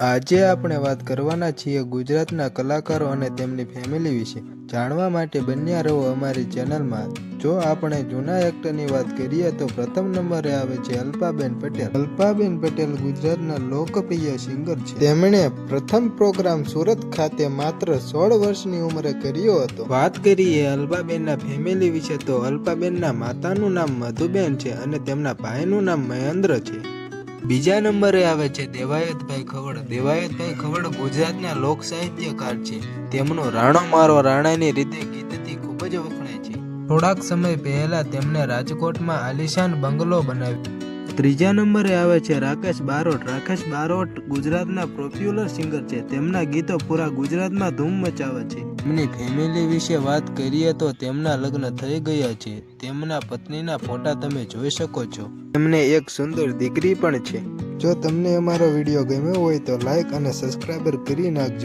આજે આપણે વાત કરવાના છીએ ગુજરાતના કલાકારો અને તેમની ફેમિલી વિશે. જાણવા માટે બન્યા રહો અમારી ચેનલમાં જો આપણે જૂના એક્ટરની વાત કરીએ તો પ્રથમ નંબરે આવે છે અલ્પાબેન પટેલ. અલ્પાબેન પટેલ ગુજરાતના લોકપ્રિય સિંગર છે. તેમણે પ્રથમ પ્રોગ્રામ સુરત ખાતે માત્ર સોળ વર્ષની ઉંમરે કર્યો હતો. વાત કરીએ અલ્પાબેનના ફેમિલી વિશે તો અલ્પાબેનના માતાનું નામ મધુબેન છે અને તેમના ભાઈનું નામ મહેન્દ્ર છે. બીજા નંબરે આવે છે દેવાયતભાઈ ખવડ. દેવાયતભાઈ ખવડ ગુજરાતના લોક સાહિત્યકાર છે. તેમનો રાણો મારો રાણાની રીતે ગીતથી ખૂબ જ વખણાય છે. થોડાક સમય પહેલા તેમણે રાજકોટમાં આલિશાન બંગલો બનાવ્યો. ત્રીજા નંબરે આવે છે રાકેશ બારોટ. રાકેશ બારોટ ગુજરાતના પોપ્યુલર સિંગર છે. તેમના ગીતો પૂરા ગુજરાતમાં ધૂમ મચાવે છે. તેમની ફેમિલી વિશે વાત કરીએ તો તેમના લગ્ન થઈ ગયા છે. તેમના પત્નીના ફોટા તમે જોઈ શકો છો. તેમને એક સુંદર દીકરી પણ છે. જો તમને અમારો વીડિયો ગમ્યો હોય તો લાઈક અને સબસ્ક્રાઈબર કરી નાખજો.